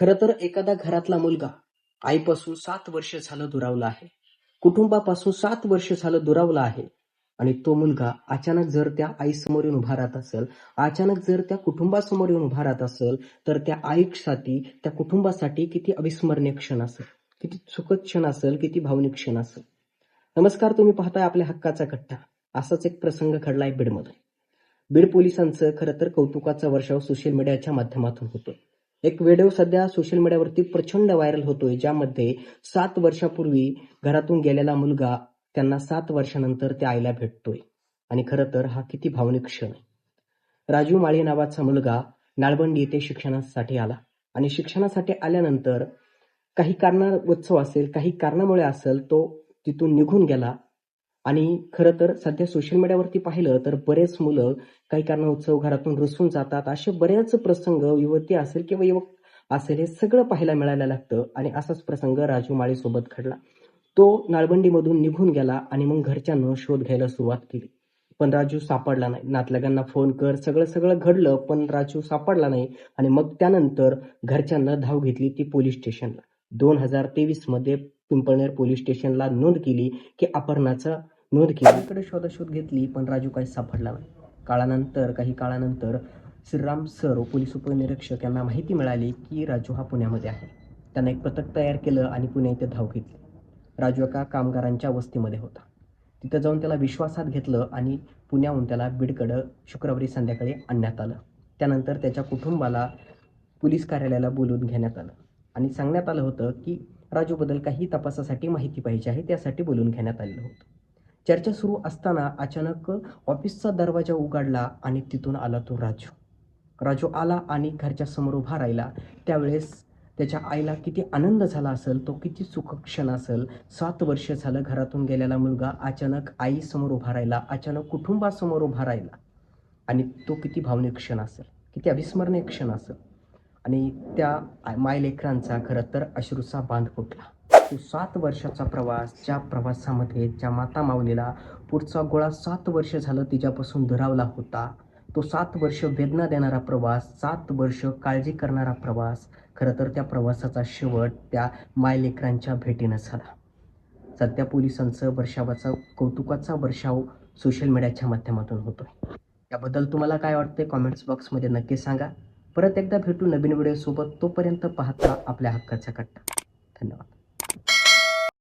खरं तर एखादा घरातला मुलगा आईपासून सात वर्ष झालं दुरावला आहे. कुटुंबापासून सात वर्ष झालं दुरावला आहे. आणि तो मुलगा अचानक जर त्या आईसमोर येऊन उभा राहत असेल अचानक जर त्या कुटुंबासमोर येऊन उभा राहत असेल तर त्या आईसाठी त्या कुटुंबासाठी किती अविस्मरणीय क्षण असेल. किती सुखद क्षण असेल किती भावनिक क्षण असेल. नमस्कार तुम्ही पाहताय आपल्या हक्काचा कट्टा. असाच एक प्रसंग घडलाय बीडमध्ये. बीड पोलिसांचं खरं तर कौतुकाचा वर्षाव सोशल मीडियाच्या माध्यमातून होतो. एक व्हिडिओ सध्या सोशल मीडियावरती प्रचंड व्हायरल होतोय ज्यामध्ये सात वर्षापूर्वी घरातून गेलेला मुलगा त्यांना सात वर्षानंतर त्या आईला भेटतोय. आणि खरं तर हा किती भावनिक क्षण आहे. राजू माळी नावाचा मुलगा नाळबंडी येथे शिक्षणासाठी आला. आणि शिक्षणासाठी आल्यानंतर काही कारणावत्सव असेल काही कारणामुळे असेल तो तिथून निघून गेला. आणि खरं तर सध्या सोशल मीडियावरती पाहिलं तर बरेच मुलं काही कारणाउत्सव घरातून रुसून जातात. असे बरेच प्रसंग युवती असेल किंवा युवक असेल हे सगळं पाहायला मिळायला लागतं. आणि असाच प्रसंग राजू माळी सोबत घडला. तो नाळबंडीमधून निघून गेला आणि मग घरच्यांना शोध घ्यायला सुरुवात केली. पण राजू सापडला नाही. नातलगांना फोन कर सगळं सगळं घडलं पण राजू सापडला नाही. आणि मग त्यानंतर घरच्यांना धाव घेतली ती पोलीस स्टेशनला दोन हजार तेवीसमध्ये पिंपळनेर पोलीस स्टेशनला नोंद केली की अपर्णाचा नोंद केली इकडे शोधाशोध घेतली पण राजू काही सापडला नाही. काळानंतर काही काळानंतर श्रीराम सर व पोलीस उपनिरीक्षक यांना माहिती मिळाली की राजू हा पुण्यामध्ये आहे. त्यांना एक पथक तयार केलं आणि पुणे इथे धाव घेतली. राजू एका कामगारांच्या वस्तीमध्ये होता. तिथं जाऊन त्याला विश्वासात घेतलं आणि पुण्याहून त्याला बीडकडं शुक्रवारी संध्याकाळी आणण्यात आलं. त्यानंतर त्याच्या कुटुंबाला पोलीस कार्यालयाला बोलवून घेण्यात आलं आणि सांगण्यात आलं होतं की राजूबद्दल काही तपासासाठी माहिती पाहिजे आहे त्यासाठी बोलवून घेण्यात आलेलं होतं. चर्चा सुरू असताना अचानक ऑफिसचा दरवाजा उघडला आणि तिथून आला तो राजू. राजू आला आणि घरच्या समोर उभा राहिला. त्यावेळेस त्याच्या आईला किती आनंद झाला असेल तो किती सुख क्षण असेल. सात वर्ष झालं घरातून गेलेला मुलगा अचानक आईसमोर उभा राहिला अचानक कुटुंबासमोर उभा राहिला. आणि तो किती भावनिक क्षण असेल किती अविस्मरणीय क्षण असेल. आणि त्या मायलेकरांचा खरं तर अश्रूचा बांध फुटला. तो सात वर्षाचा प्रवास ज्या प्रवासामध्ये ज्या माता माऊलीला पुढचा गोळा सात वर्ष झालं तिच्यापासून धरावला होता तो सात वर्ष वेदना देणारा प्रवास सात वर्ष काळजी करणारा प्रवास खरं तर त्या प्रवासाचा शेवट त्या मायलेकरांच्या भेटीनं झाला. सध्या पोलिसांचं वर्षावाचा कौतुकाचा वर्षाव सोशल मीडियाच्या माध्यमातून होतोय. याबद्दल तुम्हाला काय वाटतंय कॉमेंट्स बॉक्समध्ये नक्की सांगा. परत एकदा भेटू नवीन व्हिडिओसोबत तोपर्यंत पाहता आपल्या हक्काचा कट्टा. धन्यवाद.